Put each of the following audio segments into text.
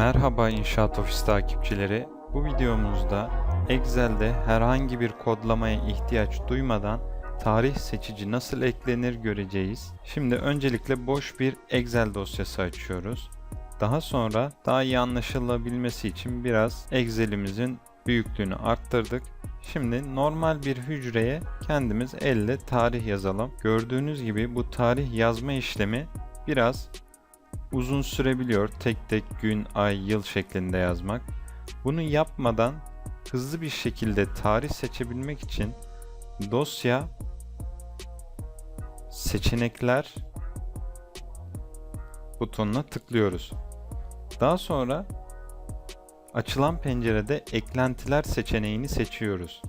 Merhaba İnşaat Ofis takipçileri. Bu videomuzda Excel'de herhangi bir kodlamaya ihtiyaç duymadan tarih seçici nasıl eklenir göreceğiz. Şimdi öncelikle boş bir Excel dosyası açıyoruz. Daha sonra daha iyi anlaşılabilmesi için biraz Excel'imizin büyüklüğünü arttırdık. Şimdi normal bir hücreye kendimiz elle tarih yazalım. Gördüğünüz gibi bu tarih yazma işlemi biraz uzun sürebiliyor tek tek gün, ay, yıl şeklinde yazmak. Bunu yapmadan hızlı bir şekilde tarih seçebilmek için dosya seçenekler butonuna tıklıyoruz. Daha sonra açılan pencerede eklentiler seçeneğini seçiyoruz.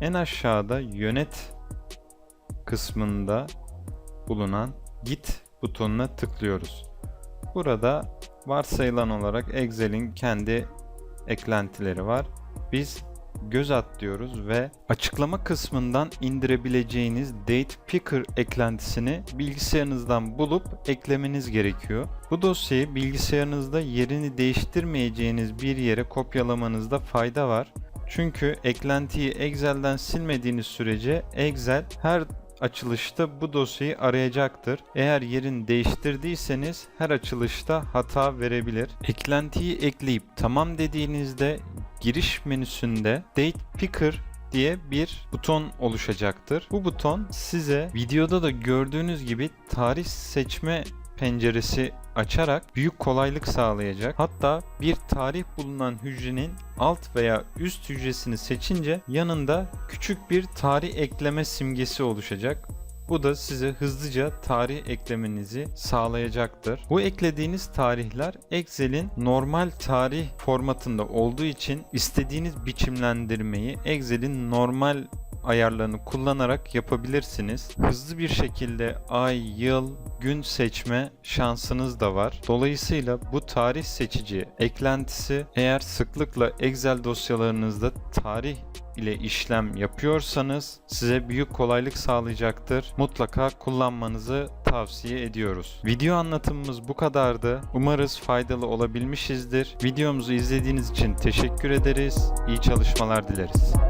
En aşağıda yönet kısmında bulunan git butonuna tıklıyoruz. Burada varsayılan olarak Excel'in kendi eklentileri var. Biz göz at diyoruz ve açıklama kısmından indirebileceğiniz Date Picker eklentisini bilgisayarınızdan bulup eklemeniz gerekiyor. Bu dosyayı bilgisayarınızda yerini değiştirmeyeceğiniz bir yere kopyalamanızda fayda var. Çünkü eklentiyi Excel'den silmediğiniz sürece Excel her açılışta bu dosyayı arayacaktır. Eğer yerini değiştirdiyseniz her açılışta hata verebilir. Eklentiyi ekleyip tamam dediğinizde giriş menüsünde Date Picker diye bir buton oluşacaktır. Bu buton size videoda da gördüğünüz gibi tarih seçme penceresi açarak büyük kolaylık sağlayacak. Hatta bir tarih bulunan hücrenin alt veya üst hücresini seçince yanında küçük bir tarih ekleme simgesi oluşacak. Bu da size hızlıca tarih eklemenizi sağlayacaktır. Bu eklediğiniz tarihler Excel'in normal tarih formatında olduğu için istediğiniz biçimlendirmeyi Excel'in normal ayarlarını kullanarak yapabilirsiniz. Hızlı bir şekilde ay, yıl, gün seçme şansınız da var. Dolayısıyla bu tarih seçici eklentisi eğer sıklıkla Excel dosyalarınızda tarih ile işlem yapıyorsanız size büyük kolaylık sağlayacaktır. Mutlaka kullanmanızı tavsiye ediyoruz. Video anlatımımız bu kadardı. Umarız faydalı olabilmişizdir. Videomuzu izlediğiniz için teşekkür ederiz. İyi çalışmalar dileriz.